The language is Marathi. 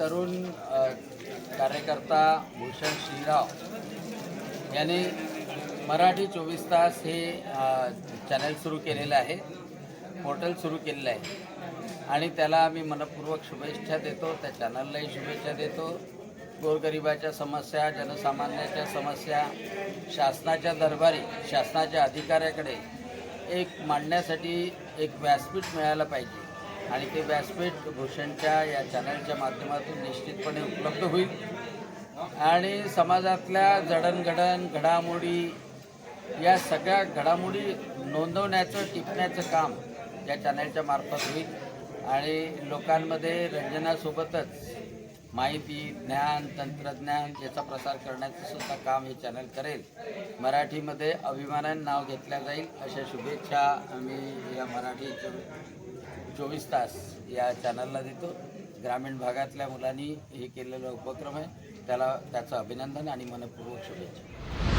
तरुण कार्यकर्ता भूषण श्रीराव यांनी मराठी चोवीस तास हे चॅनल सुरू केलेलं आहे पोर्टल सुरू केलेलं आहे. आणि त्याला आम्ही मनपूर्वक शुभेच्छा देतो त्या चॅनललाही शुभेच्छा देतो. गोरगरिबाच्या समस्या जनसामान्याच्या समस्या शासनाच्या दरबारी शासनाच्या अधिकाऱ्याकडे एक मांडण्यासाठी एक व्यासपीठ मिळायला पाहिजे. आणि ते व्यासपीठ भूषणच्या या चॅनलच्या माध्यमातून निश्चितपणे उपलब्ध होईल. आणि समाजातल्या जडणघडण घडामोडी या सगळ्या घडामोडी नोंदवण्याचं टिपण्याचं काम या चॅनलच्या मार्फत होईल. आणि लोकांमध्ये रंजनासोबतच माहिती ज्ञान तंत्रज्ञान याचा प्रसार करण्याचं सुद्धा काम हे चॅनल करेल. मराठीमध्ये अभिमानाने नाव घेतल्या जाईल अशा शुभेच्छा आम्ही या मराठी चोवीस तास या चॅनलला देतो. ग्रामीण भागातल्या मुलांनी हे केलेला उपक्रम आहे. त्याला त्याचं अभिनंदन आणि मनपूर्वक शुभेच्छा.